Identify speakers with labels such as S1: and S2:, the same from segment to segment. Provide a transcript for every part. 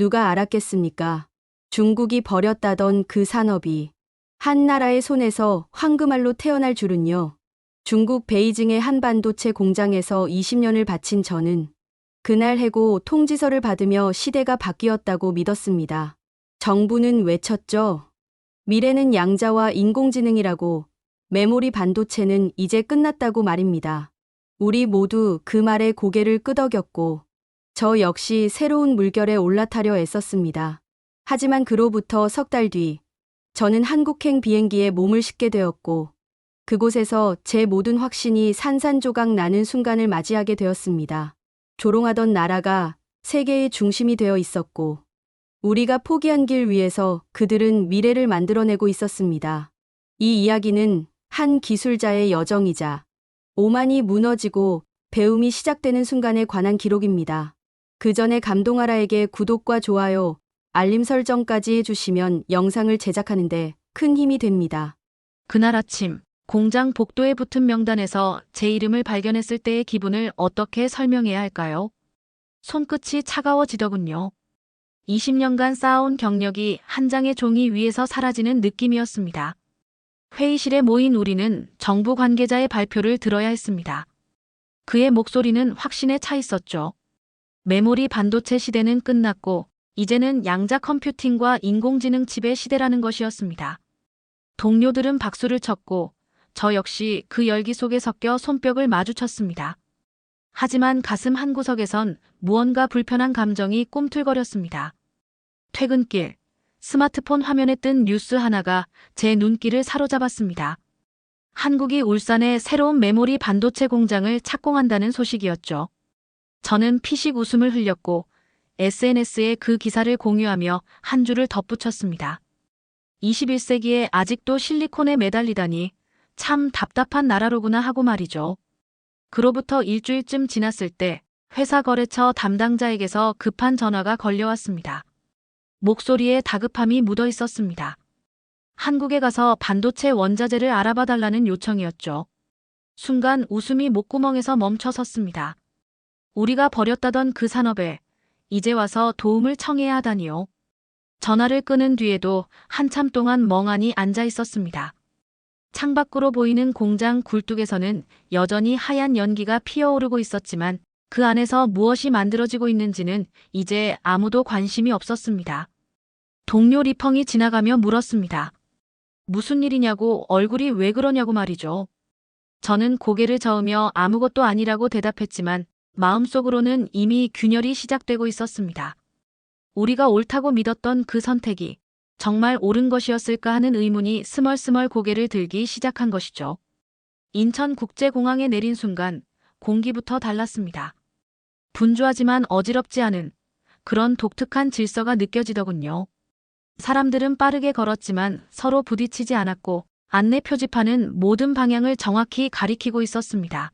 S1: 누가 알았겠습니까? 중국이 버렸다던 그 산업이 한 나라의 손에서 황금알로 태어날 줄은요. 중국 베이징의 한 반도체 공장에서 20년을 바친 저는 그날 해고 통지서를 받으며 시대가 바뀌었다고 믿었습니다. 정부는 외쳤죠. 미래는 양자와 인공지능이라고 메모리 반도체는 이제 끝났다고 말입니다. 우리 모두 그 말에 고개를 끄덕였고 저 역시 새로운 물결에 올라타려 애썼습니다. 하지만 그로부터 석 달 뒤 저는 한국행 비행기에 몸을 싣게 되었고 그곳에서 제 모든 확신이 산산조각 나는 순간을 맞이하게 되었습니다. 조롱하던 나라가 세계의 중심이 되어 있었고 우리가 포기한 길 위에서 그들은 미래를 만들어내고 있었습니다. 이 이야기는 한 기술자의 여정이자 오만이 무너지고 배움이 시작되는 순간에 관한 기록입니다. 그 전에 감동하라에게 구독과 좋아요, 알림 설정까지 해주시면 영상을 제작하는데 큰 힘이 됩니다.
S2: 그날 아침 공장 복도에 붙은 명단에서 제 이름을 발견했을 때의 기분을 어떻게 설명해야 할까요? 손끝이 차가워지더군요. 20년간 쌓아온 경력이 한 장의 종이 위에서 사라지는 느낌이었습니다. 회의실에 모인 우리는 정부 관계자의 발표를 들어야 했습니다. 그의 목소리는 확신에 차 있었죠. 메모리 반도체 시대는 끝났고 이제는 양자 컴퓨팅과 인공지능 칩의 시대라는 것이었습니다. 동료들은 박수를 쳤고 저 역시 그 열기 속에 섞여 손뼉을 마주쳤습니다. 하지만 가슴 한구석에선 무언가 불편한 감정이 꿈틀거렸습니다. 퇴근길, 스마트폰 화면에 뜬 뉴스 하나가 제 눈길을 사로잡았습니다. 한국이 울산에 새로운 메모리 반도체 공장을 착공한다는 소식이었죠. 저는 피식 웃음을 흘렸고 SNS에 그 기사를 공유하며 한 줄을 덧붙였습니다. 21세기에 아직도 실리콘에 매달리다니 참 답답한 나라로구나 하고 말이죠. 그로부터 일주일쯤 지났을 때 회사 거래처 담당자에게서 급한 전화가 걸려왔습니다. 목소리에 다급함이 묻어 있었습니다. 한국에 가서 반도체 원자재를 알아봐 달라는 요청이었죠. 순간 웃음이 목구멍에서 멈춰 섰습니다. 우리가 버렸다던 그 산업에 이제 와서 도움을 청해야 하다니요. 전화를 끊은 뒤에도 한참 동안 멍하니 앉아 있었습니다. 창밖으로 보이는 공장 굴뚝에서는 여전히 하얀 연기가 피어오르고 있었지만 그 안에서 무엇이 만들어지고 있는지는 이제 아무도 관심이 없었습니다. 동료 리펑이 지나가며 물었습니다. 무슨 일이냐고 얼굴이 왜 그러냐고 말이죠. 저는 고개를 저으며 아무것도 아니라고 대답했지만 마음속으로는 이미 균열이 시작되고 있었습니다. 우리가 옳다고 믿었던 그 선택이 정말 옳은 것이었을까 하는 의문이 스멀스멀 고개를 들기 시작한 것이죠. 인천국제공항에 내린 순간 공기부터 달랐습니다. 분주하지만 어지럽지 않은 그런 독특한 질서가 느껴지더군요. 사람들은 빠르게 걸었지만 서로 부딪히지 않았고 안내 표지판은 모든 방향을 정확히 가리키고 있었습니다.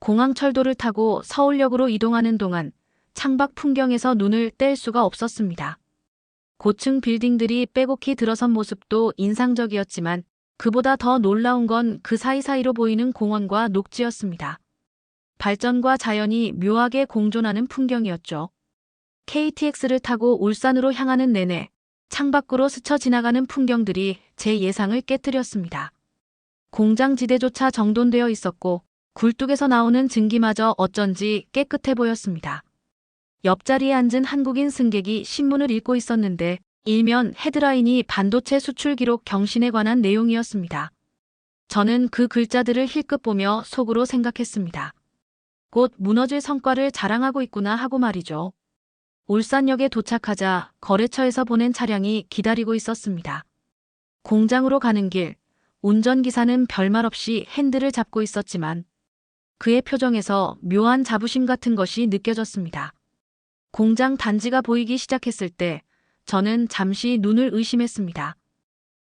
S2: 공항철도를 타고 서울역으로 이동하는 동안 창밖 풍경에서 눈을 뗄 수가 없었습니다. 고층 빌딩들이 빼곡히 들어선 모습도 인상적이었지만 그보다 더 놀라운 건 그 사이사이로 보이는 공원과 녹지였습니다. 발전과 자연이 묘하게 공존하는 풍경이었죠. KTX를 타고 울산으로 향하는 내내 창밖으로 스쳐 지나가는 풍경들이 제 예상을 깨뜨렸습니다. 공장 지대조차 정돈되어 있었고 굴뚝에서 나오는 증기마저 어쩐지 깨끗해 보였습니다. 옆자리에 앉은 한국인 승객이 신문을 읽고 있었는데 일면 헤드라인이 반도체 수출 기록 경신에 관한 내용이었습니다. 저는 그 글자들을 힐끗 보며 속으로 생각했습니다. 곧 무너질 성과를 자랑하고 있구나 하고 말이죠. 울산역에 도착하자 거래처에서 보낸 차량이 기다리고 있었습니다. 공장으로 가는 길, 운전기사는 별말 없이 핸들을 잡고 있었지만 그의 표정에서 묘한 자부심 같은 것이 느껴졌습니다. 공장 단지가 보이기 시작했을 때 저는 잠시 눈을 의심했습니다.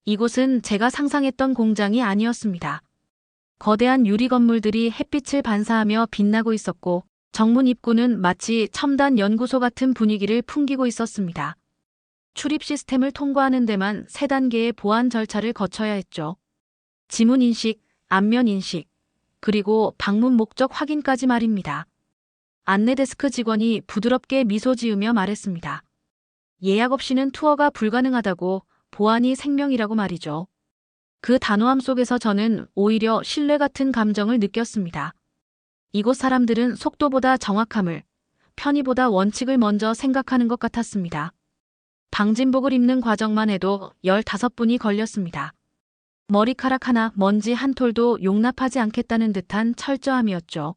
S2: 이곳은 제가 상상했던 공장이 아니었습니다. 거대한 유리 건물들이 햇빛을 반사하며 빛나고 있었고 정문 입구는 마치 첨단 연구소 같은 분위기를 풍기고 있었습니다. 출입 시스템을 통과하는 데만 세 단계의 보안 절차를 거쳐야 했죠. 지문 인식, 안면 인식, 그리고 방문 목적 확인까지 말입니다. 안내 데스크 직원이 부드럽게 미소 지으며 말했습니다. 예약 없이는 투어가 불가능하다고 보안이 생명이라고 말이죠. 그 단호함 속에서 저는 오히려 신뢰 같은 감정을 느꼈습니다. 이곳 사람들은 속도보다 정확함을, 편의보다 원칙을 먼저 생각하는 것 같았습니다. 방진복을 입는 과정만 해도 15분이 걸렸습니다. 머리카락 하나, 먼지 한 톨도 용납하지 않겠다는 듯한 철저함이었죠.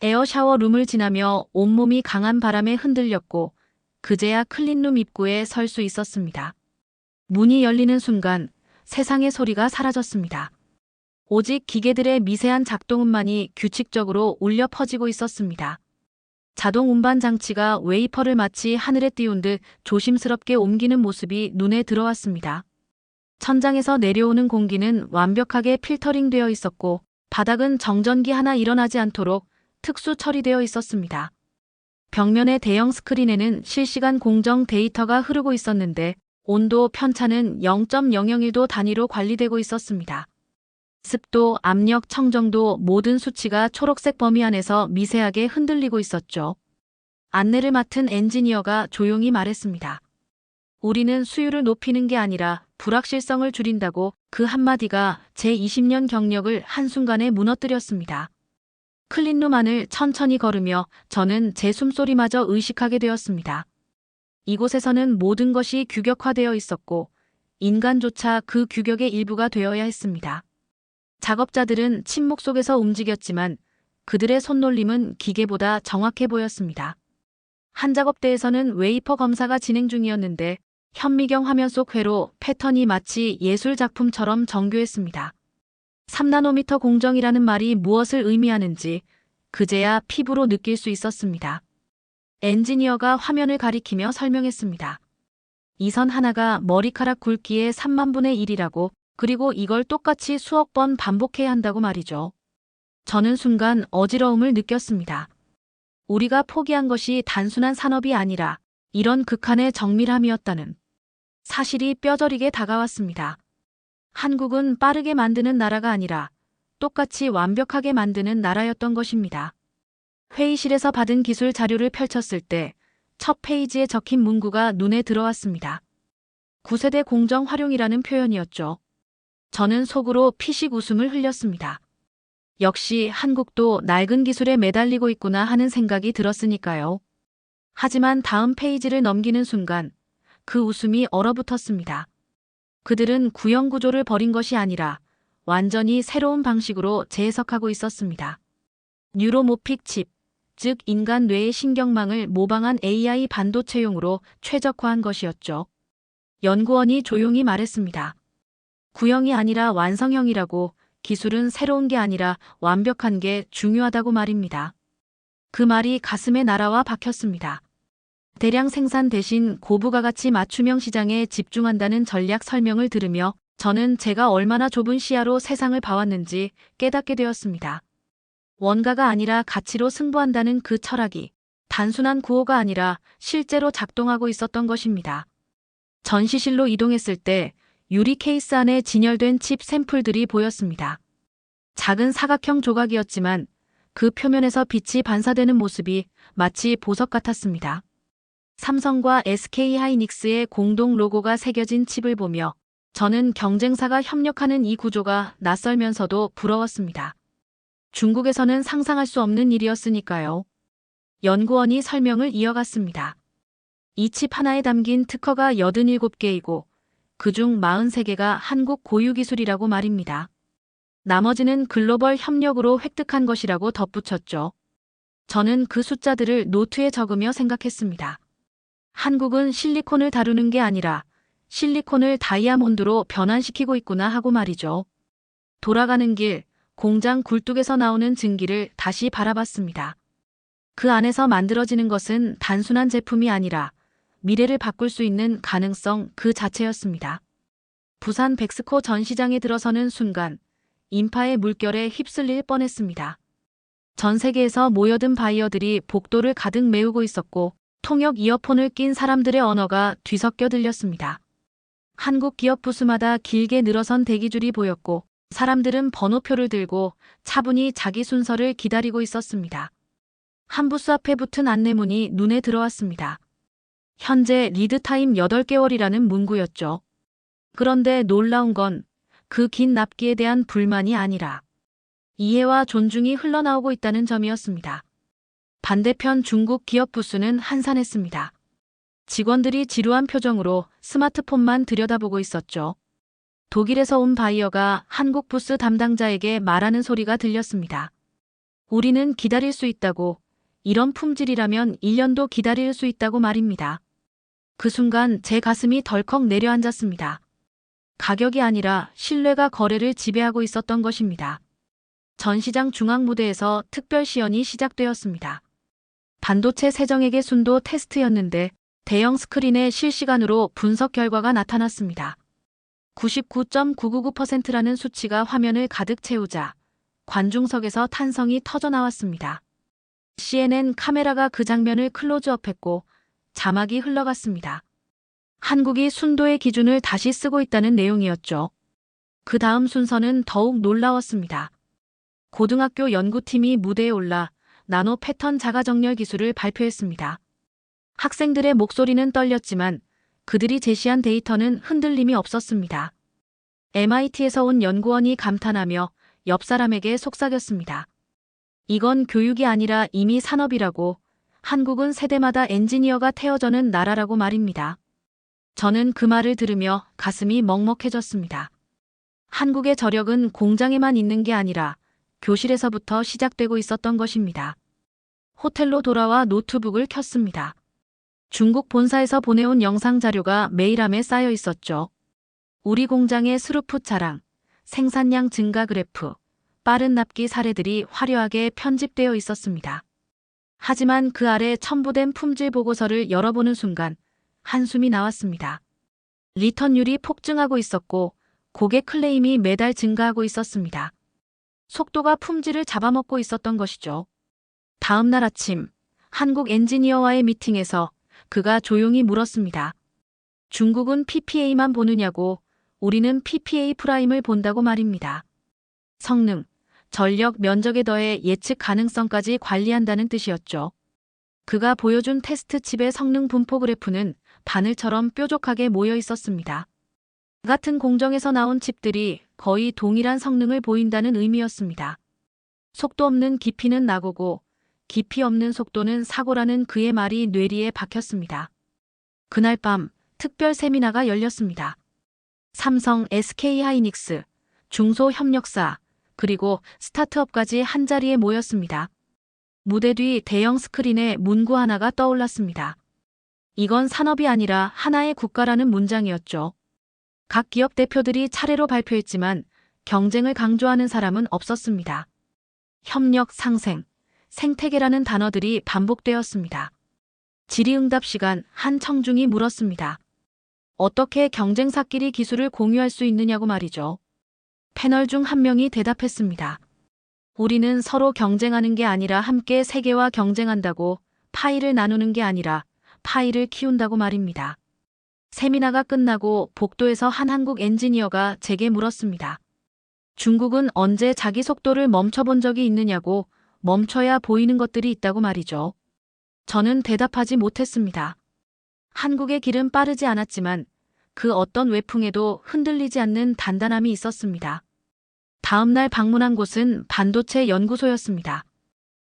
S2: 에어 샤워 룸을 지나며 온몸이 강한 바람에 흔들렸고, 그제야 클린룸 입구에 설 수 있었습니다. 문이 열리는 순간 세상의 소리가 사라졌습니다. 오직 기계들의 미세한 작동음만이 규칙적으로 울려 퍼지고 있었습니다. 자동 운반 장치가 웨이퍼를 마치 하늘에 띄운 듯 조심스럽게 옮기는 모습이 눈에 들어왔습니다. 천장에서 내려오는 공기는 완벽하게 필터링 되어 있었고 바닥은 정전기 하나 일어나지 않도록 특수 처리되어 있었습니다. 벽면의 대형 스크린에는 실시간 공정 데이터가 흐르고 있었는데 온도 편차는 0.001도 단위로 관리되고 있었습니다. 습도, 압력, 청정도 모든 수치가 초록색 범위 안에서 미세하게 흔들리고 있었죠. 안내를 맡은 엔지니어가 조용히 말했습니다. 우리는 수율을 높이는 게 아니라 불확실성을 줄인다고 그 한마디가 제 20년 경력을 한순간에 무너뜨렸습니다. 클린룸 안을 천천히 걸으며 저는 제 숨소리마저 의식하게 되었습니다. 이곳에서는 모든 것이 규격화되어 있었고 인간조차 그 규격의 일부가 되어야 했습니다. 작업자들은 침묵 속에서 움직였지만 그들의 손놀림은 기계보다 정확해 보였습니다. 한 작업대에서는 웨이퍼 검사가 진행 중이었는데 현미경 화면 속 회로 패턴이 마치 예술 작품처럼 정교했습니다. 3나노미터 공정이라는 말이 무엇을 의미하는지 그제야 피부로 느낄 수 있었습니다. 엔지니어가 화면을 가리키며 설명했습니다. 이 선 하나가 머리카락 굵기의 3만분의 1이라고 그리고 이걸 똑같이 수억 번 반복해야 한다고 말이죠. 저는 순간 어지러움을 느꼈습니다. 우리가 포기한 것이 단순한 산업이 아니라 이런 극한의 정밀함이었다는 사실이 뼈저리게 다가왔습니다. 한국은 빠르게 만드는 나라가 아니라 똑같이 완벽하게 만드는 나라였던 것입니다. 회의실에서 받은 기술 자료를 펼쳤을 때 첫 페이지에 적힌 문구가 눈에 들어왔습니다. 9세대 공정 활용이라는 표현이었죠. 저는 속으로 피식 웃음을 흘렸습니다. 역시 한국도 낡은 기술에 매달리고 있구나 하는 생각이 들었으니까요. 하지만 다음 페이지를 넘기는 순간 그 웃음이 얼어붙었습니다. 그들은 구형 구조를 버린 것이 아니라 완전히 새로운 방식으로 재해석하고 있었습니다. 뉴로모픽 칩, 즉 인간 뇌의 신경망을 모방한 AI 반도체용으로 최적화한 것이었죠. 연구원이 조용히 말했습니다. 구형이 아니라 완성형이라고 기술은 새로운 게 아니라 완벽한 게 중요하다고 말입니다. 그 말이 가슴에 날아와 박혔습니다. 대량 생산 대신 고부가 가치 맞춤형 시장에 집중한다는 전략 설명을 들으며 저는 제가 얼마나 좁은 시야로 세상을 봐왔는지 깨닫게 되었습니다. 원가가 아니라 가치로 승부한다는 그 철학이 단순한 구호가 아니라 실제로 작동하고 있었던 것입니다. 전시실로 이동했을 때 유리 케이스 안에 진열된 칩 샘플들이 보였습니다. 작은 사각형 조각이었지만 그 표면에서 빛이 반사되는 모습이 마치 보석 같았습니다. 삼성과 SK 하이닉스의 공동 로고가 새겨진 칩을 보며 저는 경쟁사가 협력하는 이 구조가 낯설면서도 부러웠습니다. 중국에서는 상상할 수 없는 일이었으니까요. 연구원이 설명을 이어갔습니다. 이 칩 하나에 담긴 특허가 87개이고 그중 43개가 한국 고유 기술이라고 말입니다. 나머지는 글로벌 협력으로 획득한 것이라고 덧붙였죠. 저는 그 숫자들을 노트에 적으며 생각했습니다. 한국은 실리콘을 다루는 게 아니라 실리콘을 다이아몬드로 변환시키고 있구나 하고 말이죠. 돌아가는 길, 공장 굴뚝에서 나오는 증기를 다시 바라봤습니다. 그 안에서 만들어지는 것은 단순한 제품이 아니라 미래를 바꿀 수 있는 가능성 그 자체였습니다. 부산 백스코 전시장에 들어서는 순간 인파의 물결에 휩쓸릴 뻔했습니다. 전 세계에서 모여든 바이어들이 복도를 가득 메우고 있었고 통역 이어폰을 낀 사람들의 언어가 뒤섞여 들렸습니다. 한국 기업 부스마다 길게 늘어선 대기줄이 보였고 사람들은 번호표를 들고 차분히 자기 순서를 기다리고 있었습니다. 한 부스 앞에 붙은 안내문이 눈에 들어왔습니다. 현재 리드타임 8개월이라는 문구였죠. 그런데 놀라운 건 그 긴 납기에 대한 불만이 아니라 이해와 존중이 흘러나오고 있다는 점이었습니다. 반대편 중국 기업 부수는 한산했습니다. 직원들이 지루한 표정으로 스마트폰만 들여다보고 있었죠. 독일에서 온 바이어가 한국 부스 담당자에게 말하는 소리가 들렸습니다. 우리는 기다릴 수 있다고, 이런 품질이라면 1년도 기다릴 수 있다고 말입니다. 그 순간 제 가슴이 덜컥 내려앉았습니다. 가격이 아니라 신뢰가 거래를 지배하고 있었던 것입니다. 전시장 중앙 무대에서 특별 시연이 시작되었습니다. 반도체 세정액의 순도 테스트였는데 대형 스크린에 실시간으로 분석 결과가 나타났습니다. 99.999%라는 수치가 화면을 가득 채우자 관중석에서 탄성이 터져 나왔습니다. CNN 카메라가 그 장면을 클로즈업했고 자막이 흘러갔습니다. 한국이 순도의 기준을 다시 쓰고 있다는 내용이었죠. 그 다음 순서는 더욱 놀라웠습니다. 고등학교 연구팀이 무대에 올라 나노 패턴 자가정렬 기술을 발표했습니다. 학생들의 목소리는 떨렸지만 그들이 제시한 데이터는 흔들림이 없었습니다. MIT에서 온 연구원이 감탄하며 옆 사람에게 속삭였습니다. 이건 교육이 아니라 이미 산업이라고 한국은 세대마다 엔지니어가 태어져는 나라라고 말입니다. 저는 그 말을 들으며 가슴이 먹먹해졌습니다. 한국의 저력은 공장에만 있는 게 아니라 교실에서부터 시작되고 있었던 것입니다. 호텔로 돌아와 노트북을 켰습니다. 중국 본사에서 보내온 영상 자료가 메일함에 쌓여 있었죠. 우리 공장의 스루풋 자랑, 생산량 증가 그래프, 빠른 납기 사례들이 화려하게 편집되어 있었습니다. 하지만 그 아래 첨부된 품질 보고서를 열어보는 순간 한숨이 나왔습니다. 리턴율이 폭증하고 있었고 고객 클레임이 매달 증가하고 있었습니다. 속도가 품질을 잡아먹고 있었던 것이죠. 다음 날 아침 한국 엔지니어와의 미팅에서 그가 조용히 물었습니다. 중국은 PPA만 보느냐고 우리는 PPA 프라임을 본다고 말입니다. 성능, 전력, 면적에 더해 예측 가능성까지 관리한다는 뜻이었죠. 그가 보여준 테스트 칩의 성능 분포 그래프는 바늘처럼 뾰족하게 모여 있었습니다. 같은 공정에서 나온 칩들이 거의 동일한 성능을 보인다는 의미였습니다. 속도 없는 깊이는 낙오고 깊이 없는 속도는 사고라는 그의 말이 뇌리에 박혔습니다. 그날 밤 특별 세미나가 열렸습니다. 삼성, SK하이닉스, 중소협력사, 그리고 스타트업까지 한자리에 모였습니다. 무대 뒤 대형 스크린에 문구 하나가 떠올랐습니다. 이건 산업이 아니라 하나의 국가라는 문장이었죠. 각 기업 대표들이 차례로 발표했지만 경쟁을 강조하는 사람은 없었습니다. 협력 상생, 생태계라는 단어들이 반복되었습니다. 질의응답 시간 한 청중이 물었습니다. 어떻게 경쟁사끼리 기술을 공유할 수 있느냐고 말이죠. 패널 중 한 명이 대답했습니다. 우리는 서로 경쟁하는 게 아니라 함께 세계와 경쟁한다고 파이를 나누는 게 아니라 파이를 키운다고 말입니다. 세미나가 끝나고 복도에서 한 한국 엔지니어가 제게 물었습니다. 중국은 언제 자기 속도를 멈춰본 적이 있느냐고 멈춰야 보이는 것들이 있다고 말이죠. 저는 대답하지 못했습니다. 한국의 길은 빠르지 않았지만 그 어떤 외풍에도 흔들리지 않는 단단함이 있었습니다. 다음 날 방문한 곳은 반도체 연구소였습니다.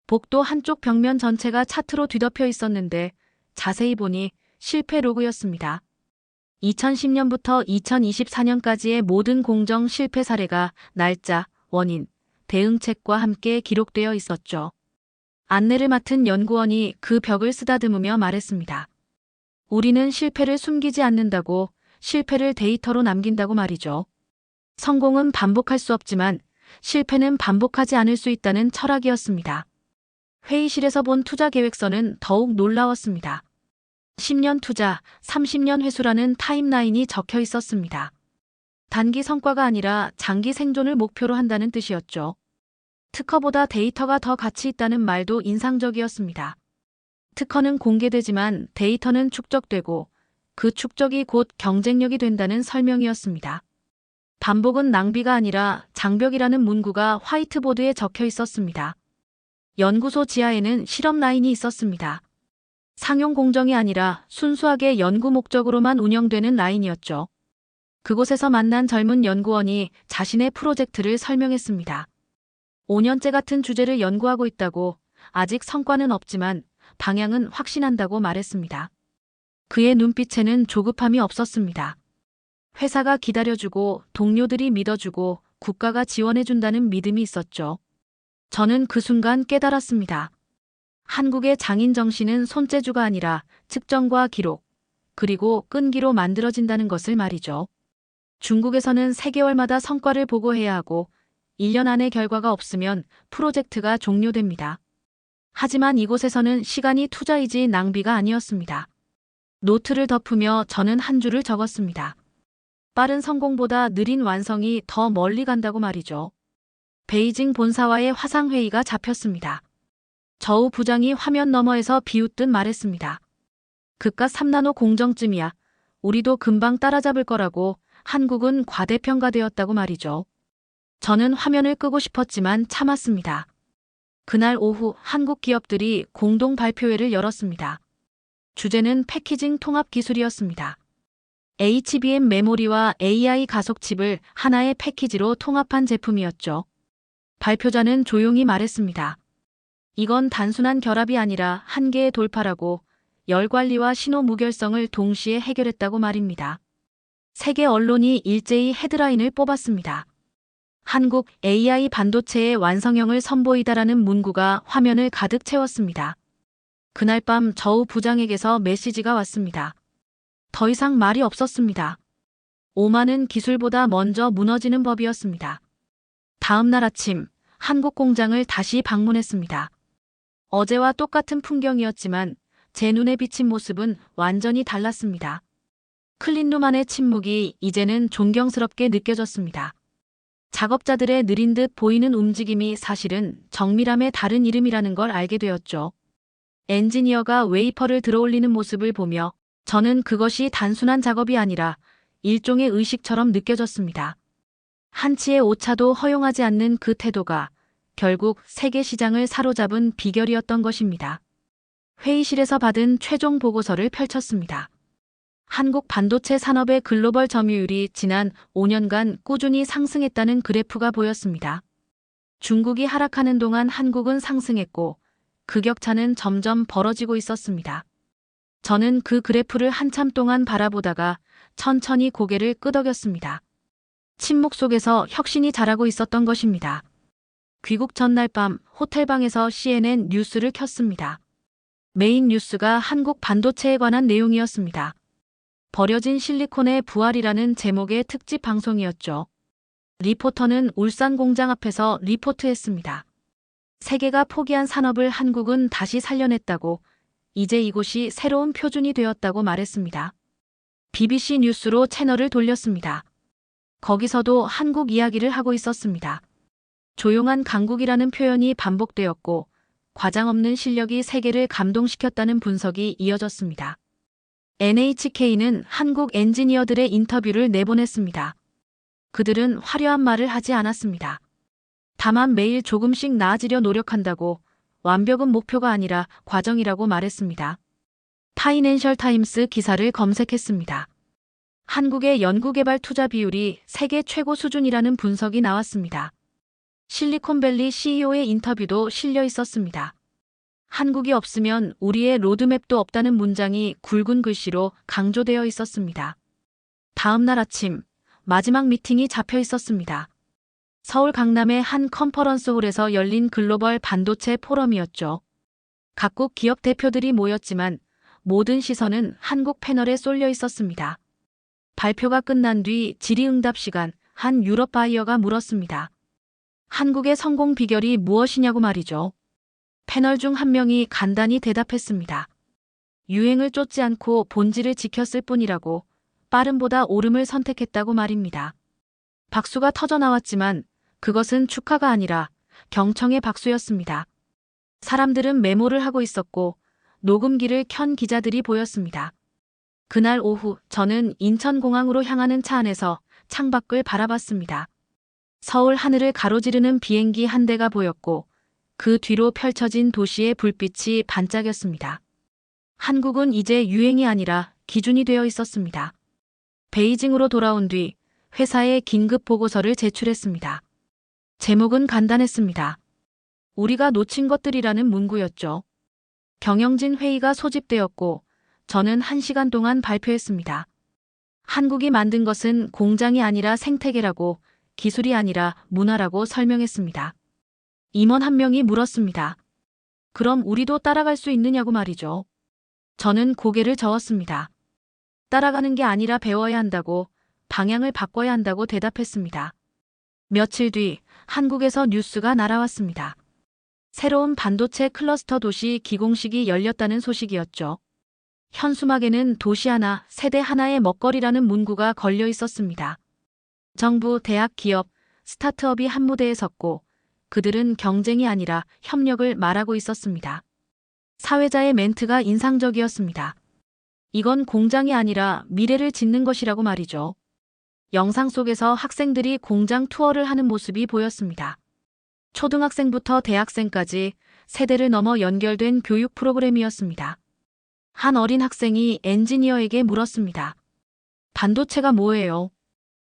S2: 복도 한쪽 벽면 전체가 차트로 뒤덮여 있었는데 자세히 보니 실패 로그였습니다. 2010년부터 2024년까지의 모든 공정 실패 사례가 날짜, 원인, 대응책과 함께 기록되어 있었죠. 안내를 맡은 연구원이 그 벽을 쓰다듬으며 말했습니다. 우리는 실패를 숨기지 않는다고 실패를 데이터로 남긴다고 말이죠. 성공은 반복할 수 없지만 실패는 반복하지 않을 수 있다는 철학이었습니다. 회의실에서 본 투자 계획서는 더욱 놀라웠습니다. 10년 투자, 30년 회수라는 타임라인이 적혀 있었습니다. 단기 성과가 아니라 장기 생존을 목표로 한다는 뜻이었죠. 특허보다 데이터가 더 가치 있다는 말도 인상적이었습니다. 특허는 공개되지만 데이터는 축적되고 그 축적이 곧 경쟁력이 된다는 설명이었습니다. 반복은 낭비가 아니라 장벽이라는 문구가 화이트보드에 적혀 있었습니다. 연구소 지하에는 실험 라인이 있었습니다. 상용 공정이 아니라 순수하게 연구 목적으로만 운영되는 라인이었죠. 그곳에서 만난 젊은 연구원이 자신의 프로젝트를 설명했습니다. 5년째 같은 주제를 연구하고 있다고 아직 성과는 없지만 방향은 확신한다고 말했습니다. 그의 눈빛에는 조급함이 없었습니다. 회사가 기다려주고 동료들이 믿어주고 국가가 지원해준다는 믿음이 있었죠. 저는 그 순간 깨달았습니다. 한국의 장인 정신은 손재주가 아니라 측정과 기록, 그리고 끈기로 만들어진다는 것을 말이죠. 중국에서는 3개월마다 성과를 보고해야 하고 1년 안에 결과가 없으면 프로젝트가 종료됩니다. 하지만 이곳에서는 시간이 투자이지 낭비가 아니었습니다. 노트를 덮으며 저는 한 줄을 적었습니다. 빠른 성공보다 느린 완성이 더 멀리 간다고 말이죠. 베이징 본사와의 화상회의가 잡혔습니다. 저우 부장이 화면 너머에서 비웃듯 말했습니다. 그깟 3나노 공정쯤이야. 우리도 금방 따라잡을 거라고 한국은 과대평가되었다고 말이죠. 저는 화면을 끄고 싶었지만 참았습니다. 그날 오후 한국 기업들이 공동 발표회를 열었습니다. 주제는 패키징 통합 기술이었습니다. HBM 메모리와 AI 가속칩을 하나의 패키지로 통합한 제품이었죠. 발표자는 조용히 말했습니다. 이건 단순한 결합이 아니라 한계의 돌파라고 열 관리와 신호 무결성을 동시에 해결했다고 말입니다. 세계 언론이 일제히 헤드라인을 뽑았습니다. 한국 AI 반도체의 완성형을 선보이다라는 문구가 화면을 가득 채웠습니다. 그날 밤 저우 부장에게서 메시지가 왔습니다. 더 이상 말이 없었습니다. 오만은 기술보다 먼저 무너지는 법이었습니다. 다음 날 아침 한국 공장을 다시 방문했습니다. 어제와 똑같은 풍경이었지만 제 눈에 비친 모습은 완전히 달랐습니다. 클린룸 안의 침묵이 이제는 존경스럽게 느껴졌습니다. 작업자들의 느린 듯 보이는 움직임이 사실은 정밀함의 다른 이름이라는 걸 알게 되었죠. 엔지니어가 웨이퍼를 들어올리는 모습을 보며 저는 그것이 단순한 작업이 아니라 일종의 의식처럼 느껴졌습니다. 한치의 오차도 허용하지 않는 그 태도가 결국 세계 시장을 사로잡은 비결이었던 것입니다. 회의실에서 받은 최종 보고서를 펼쳤습니다. 한국 반도체 산업의 글로벌 점유율이 지난 5년간 꾸준히 상승했다는 그래프가 보였습니다. 중국이 하락하는 동안 한국은 상승했고 그 격차는 점점 벌어지고 있었습니다. 저는 그 그래프를 한참 동안 바라보다가 천천히 고개를 끄덕였습니다. 침묵 속에서 혁신이 자라고 있었던 것입니다. 귀국 전날 밤 호텔방에서 CNN 뉴스를 켰습니다. 메인 뉴스가 한국 반도체에 관한 내용이었습니다. 버려진 실리콘의 부활이라는 제목의 특집 방송이었죠. 리포터는 울산 공장 앞에서 리포트했습니다. 세계가 포기한 산업을 한국은 다시 살려냈다고 이제 이곳이 새로운 표준이 되었다고 말했습니다. BBC 뉴스로 채널을 돌렸습니다. 거기서도 한국 이야기를 하고 있었습니다. 조용한 강국이라는 표현이 반복되었고 과장 없는 실력이 세계를 감동시켰다는 분석이 이어졌습니다. NHK는 한국 엔지니어들의 인터뷰를 내보냈습니다. 그들은 화려한 말을 하지 않았습니다. 다만 매일 조금씩 나아지려 노력한다고 완벽은 목표가 아니라 과정이라고 말했습니다. 파이낸셜 타임스 기사를 검색했습니다. 한국의 연구개발 투자 비율이 세계 최고 수준이라는 분석이 나왔습니다. 실리콘밸리 CEO의 인터뷰도 실려 있었습니다. 한국이 없으면 우리의 로드맵도 없다는 문장이 굵은 글씨로 강조되어 있었습니다. 다음 날 아침 마지막 미팅이 잡혀 있었습니다. 서울 강남의 한 컨퍼런스홀에서 열린 글로벌 반도체 포럼이었죠. 각국 기업 대표들이 모였지만 모든 시선은 한국 패널에 쏠려 있었습니다. 발표가 끝난 뒤 질의응답 시간 한 유럽 바이어가 물었습니다. 한국의 성공 비결이 무엇이냐고 말이죠. 패널 중 한 명이 간단히 대답했습니다. 유행을 쫓지 않고 본질을 지켰을 뿐이라고 빠름보다 오름을 선택했다고 말입니다. 박수가 터져 나왔지만 그것은 축하가 아니라 경청의 박수였습니다. 사람들은 메모를 하고 있었고 녹음기를 켠 기자들이 보였습니다. 그날 오후 저는 인천공항으로 향하는 차 안에서 창밖을 바라봤습니다. 서울 하늘을 가로지르는 비행기 한 대가 보였고 그 뒤로 펼쳐진 도시의 불빛이 반짝였습니다. 한국은 이제 유행이 아니라 기준이 되어 있었습니다. 베이징으로 돌아온 뒤 회사에 긴급 보고서를 제출했습니다. 제목은 간단했습니다. 우리가 놓친 것들이라는 문구였죠. 경영진 회의가 소집되었고 저는 한 시간 동안 발표했습니다. 한국이 만든 것은 공장이 아니라 생태계라고 기술이 아니라 문화라고 설명했습니다. 임원 한 명이 물었습니다. 그럼 우리도 따라갈 수 있느냐고 말이죠. 저는 고개를 저었습니다. 따라가는 게 아니라 배워야 한다고 방향을 바꿔야 한다고 대답했습니다. 며칠 뒤 한국에서 뉴스가 날아왔습니다. 새로운 반도체 클러스터 도시 기공식이 열렸다는 소식이었죠. 현수막에는 도시 하나, 세대 하나의 먹거리라는 문구가 걸려 있었습니다. 정부, 대학, 기업, 스타트업이 한 무대에 섰고 그들은 경쟁이 아니라 협력을 말하고 있었습니다. 사회자의 멘트가 인상적이었습니다. 이건 공장이 아니라 미래를 짓는 것이라고 말이죠. 영상 속에서 학생들이 공장 투어를 하는 모습이 보였습니다. 초등학생부터 대학생까지 세대를 넘어 연결된 교육 프로그램이었습니다. 한 어린 학생이 엔지니어에게 물었습니다. 반도체가 뭐예요?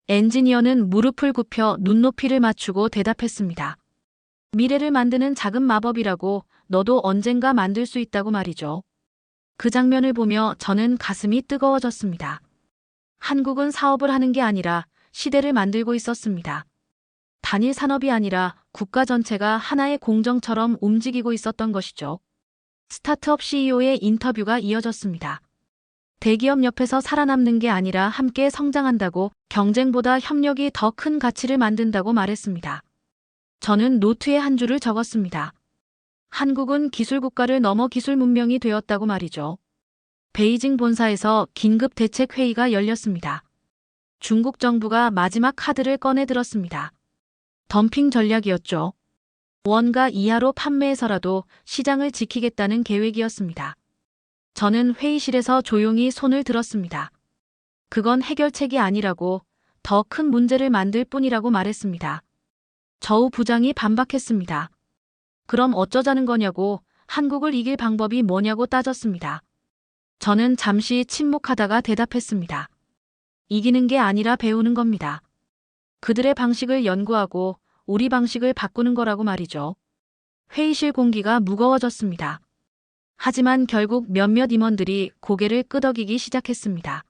S2: 엔지니어는 무릎을 굽혀 눈높이를 맞추고 대답했습니다. 미래를 만드는 작은 마법이라고 너도 언젠가 만들 수 있다고 말이죠. 그 장면을 보며 저는 가슴이 뜨거워졌습니다. 한국은 사업을 하는 게 아니라 시대를 만들고 있었습니다. 단일 산업이 아니라 국가 전체가 하나의 공정처럼 움직이고 있었던 것이죠. 스타트업 CEO의 인터뷰가 이어졌습니다. 대기업 옆에서 살아남는 게 아니라 함께 성장한다고 경쟁보다 협력이 더 큰 가치를 만든다고 말했습니다. 저는 노트에 한 줄을 적었습니다. 한국은 기술 국가를 넘어 기술 문명이 되었다고 말이죠. 베이징 본사에서 긴급 대책 회의가 열렸습니다. 중국 정부가 마지막 카드를 꺼내 들었습니다. 덤핑 전략이었죠. 원가 이하로 판매해서라도 시장을 지키겠다는 계획이었습니다. 저는 회의실에서 조용히 손을 들었습니다. 그건 해결책이 아니라고 더 큰 문제를 만들 뿐이라고 말했습니다. 저우 부장이 반박했습니다. 그럼 어쩌자는 거냐고 한국을 이길 방법이 뭐냐고 따졌습니다. 저는 잠시 침묵하다가 대답했습니다. 이기는 게 아니라 배우는 겁니다. 그들의 방식을 연구하고 우리 방식을 바꾸는 거라고 말이죠. 회의실 공기가 무거워졌습니다. 하지만 결국 몇몇 임원들이 고개를 끄덕이기 시작했습니다.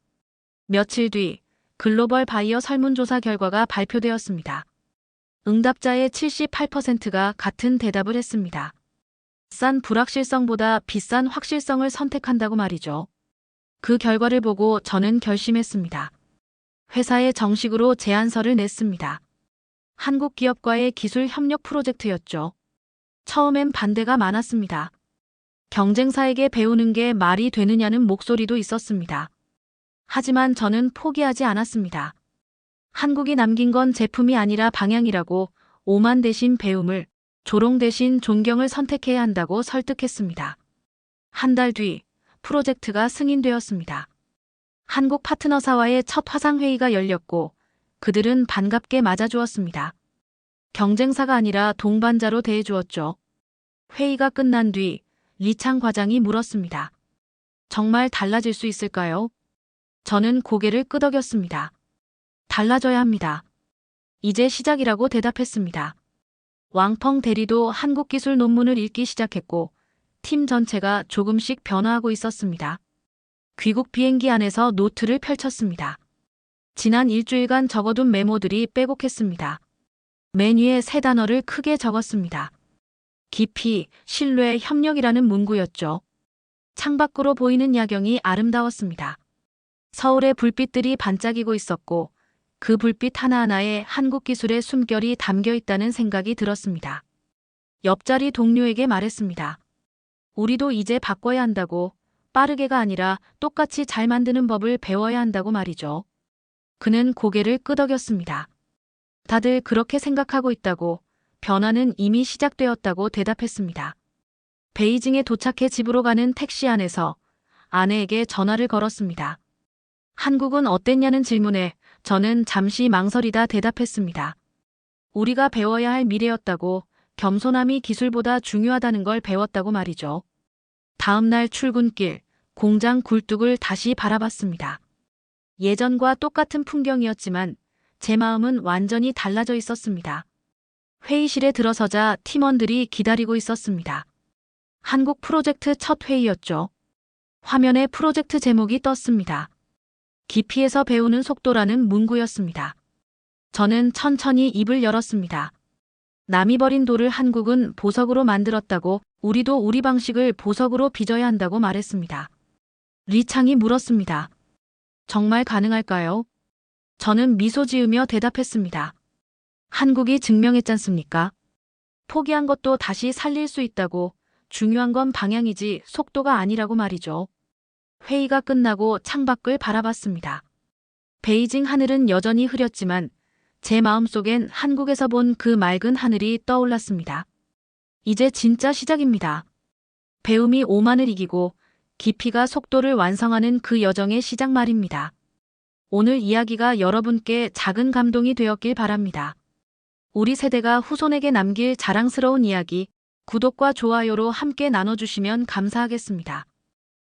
S2: 며칠 뒤 글로벌 바이어 설문조사 결과가 발표되었습니다. 응답자의 78%가 같은 대답을 했습니다. 싼 불확실성보다 비싼 확실성을 선택한다고 말이죠. 그 결과를 보고 저는 결심했습니다. 회사에 정식으로 제안서를 냈습니다. 한국 기업과의 기술 협력 프로젝트였죠. 처음엔 반대가 많았습니다. 경쟁사에게 배우는 게 말이 되느냐는 목소리도 있었습니다. 하지만 저는 포기하지 않았습니다. 한국이 남긴 건 제품이 아니라 방향이라고 오만 대신 배움을, 조롱 대신 존경을 선택해야 한다고 설득했습니다. 한 달 뒤 프로젝트가 승인되었습니다. 한국 파트너사와의 첫 화상회의가 열렸고 그들은 반갑게 맞아주었습니다. 경쟁사가 아니라 동반자로 대해주었죠. 회의가 끝난 뒤 리창 과장이 물었습니다. 정말 달라질 수 있을까요? 저는 고개를 끄덕였습니다. 달라져야 합니다. 이제 시작이라고 대답했습니다. 왕펑 대리도 한국 기술 논문을 읽기 시작했고 팀 전체가 조금씩 변화하고 있었습니다. 귀국 비행기 안에서 노트를 펼쳤습니다. 지난 일주일간 적어둔 메모들이 빼곡했습니다. 맨 위에 세 단어를 크게 적었습니다. 깊이, 신뢰, 협력이라는 문구였죠. 창밖으로 보이는 야경이 아름다웠습니다. 서울의 불빛들이 반짝이고 있었고 그 불빛 하나하나에 한국 기술의 숨결이 담겨 있다는 생각이 들었습니다. 옆자리 동료에게 말했습니다. 우리도 이제 바꿔야 한다고 빠르게가 아니라 똑같이 잘 만드는 법을 배워야 한다고 말이죠. 그는 고개를 끄덕였습니다. 다들 그렇게 생각하고 있다고 변화는 이미 시작되었다고 대답했습니다. 베이징에 도착해 집으로 가는 택시 안에서 아내에게 전화를 걸었습니다. 한국은 어땠냐는 질문에 저는 잠시 망설이다 대답했습니다. 우리가 배워야 할 미래였다고 겸손함이 기술보다 중요하다는 걸 배웠다고 말이죠. 다음 날 출근길 공장 굴뚝을 다시 바라봤습니다. 예전과 똑같은 풍경이었지만 제 마음은 완전히 달라져 있었습니다. 회의실에 들어서자 팀원들이 기다리고 있었습니다. 한국 프로젝트 첫 회의였죠. 화면에 프로젝트 제목이 떴습니다. 깊이에서 배우는 속도라는 문구였습니다. 저는 천천히 입을 열었습니다. 남이 버린 돌을 한국은 보석으로 만들었다고 우리도 우리 방식을 보석으로 빚어야 한다고 말했습니다. 리창이 물었습니다. 정말 가능할까요? 저는 미소 지으며 대답했습니다. 한국이 증명했잖습니까? 포기한 것도 다시 살릴 수 있다고 중요한 건 방향이지 속도가 아니라고 말이죠. 회의가 끝나고 창밖을 바라봤습니다. 베이징 하늘은 여전히 흐렸지만 제 마음속엔 한국에서 본 그 맑은 하늘이 떠올랐습니다. 이제 진짜 시작입니다. 배움이 오만을 이기고 깊이가 속도를 완성하는 그 여정의 시작 말입니다. 오늘 이야기가 여러분께 작은 감동이 되었길 바랍니다. 우리 세대가 후손에게 남길 자랑스러운 이야기, 구독과 좋아요로 함께 나눠주시면 감사하겠습니다.